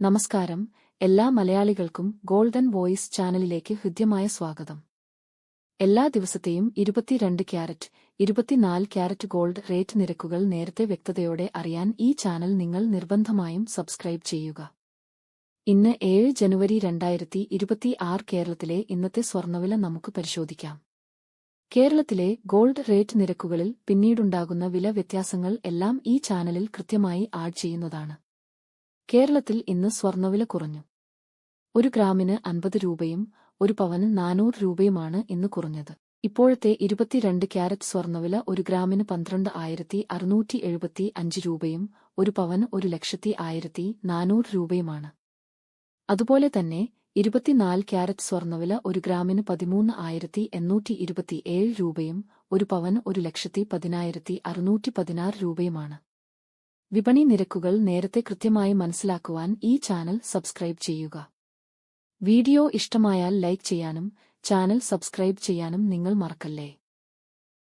നമസ്കാരം. എല്ലാ മലയാളികൾക്കും ഗോൾഡൻ വോയിസ് ചാനലിലേക്ക് ഹൃദ്യമായ സ്വാഗതം. എല്ലാ ദിവസത്തെയും ഇരുപത്തിരണ്ട് ക്യാരറ്റ് ഇരുപത്തിനാല് ക്യാരറ്റ് ഗോൾഡ് റേറ്റ് നിരക്കുകൾ നേരത്തെ വ്യക്തതയോടെ അറിയാൻ ഈ ചാനൽ നിങ്ങൾ നിർബന്ധമായും സബ്സ്ക്രൈബ് ചെയ്യുക. ഇന്ന് ഏഴ് ജനുവരി രണ്ടായിരത്തി ഇരുപത്തിയാറ് കേരളത്തിലെ ഇന്നത്തെ സ്വർണവില നമുക്ക് പരിശോധിക്കാം. കേരളത്തിലെ ഗോൾഡ് റേറ്റ് നിരക്കുകളിൽ പിന്നീടുണ്ടാകുന്ന വില വ്യത്യാസങ്ങൾ എല്ലാം ഈ ചാനലിൽ കൃത്യമായി ആഡ് ചെയ്യുന്നതാണ്. കേരളത്തിൽ ഇന്ന് സ്വർണവില കുറഞ്ഞു. ഒരു ഗ്രാമിന് അൻപത് രൂപയും ഒരു പവന് നാനൂറ് രൂപയുമാണ് ഇന്ന് കുറഞ്ഞത്. ഇപ്പോഴത്തെ ഇരുപത്തിരണ്ട് ക്യാരറ്റ് സ്വർണവില ഒരു ഗ്രാമിന് പന്ത്രണ്ട് ആയിരത്തി അറുന്നൂറ്റി എഴുപത്തി അഞ്ച് രൂപയും ഒരു പവന് ഒരു ലക്ഷത്തി ആയിരത്തി നാനൂറ് രൂപയുമാണ്. അതുപോലെ തന്നെ ഇരുപത്തിനാല് ക്യാരറ്റ് സ്വർണവില ഒരു ഗ്രാമിന് പതിമൂന്ന് ആയിരത്തി എണ്ണൂറ്റി ഇരുപത്തിയേഴ് രൂപയും ഒരു പവന് ഒരു ലക്ഷത്തി പതിനായിരത്തി അറുന്നൂറ്റി പതിനാറ് രൂപയുമാണ്. വിപണി നിരക്കുകൾ നേരത്തെ കൃത്യമായി മനസ്സിലാക്കുവാൻ ഈ ചാനൽ സബ്സ്ക്രൈബ് ചെയ്യുക. വീഡിയോ ഇഷ്ടമായാൽ ലൈക്ക് ചെയ്യാനും ചാനൽ സബ്സ്ക്രൈബ് ചെയ്യാനും നിങ്ങൾ മറക്കല്ലേ?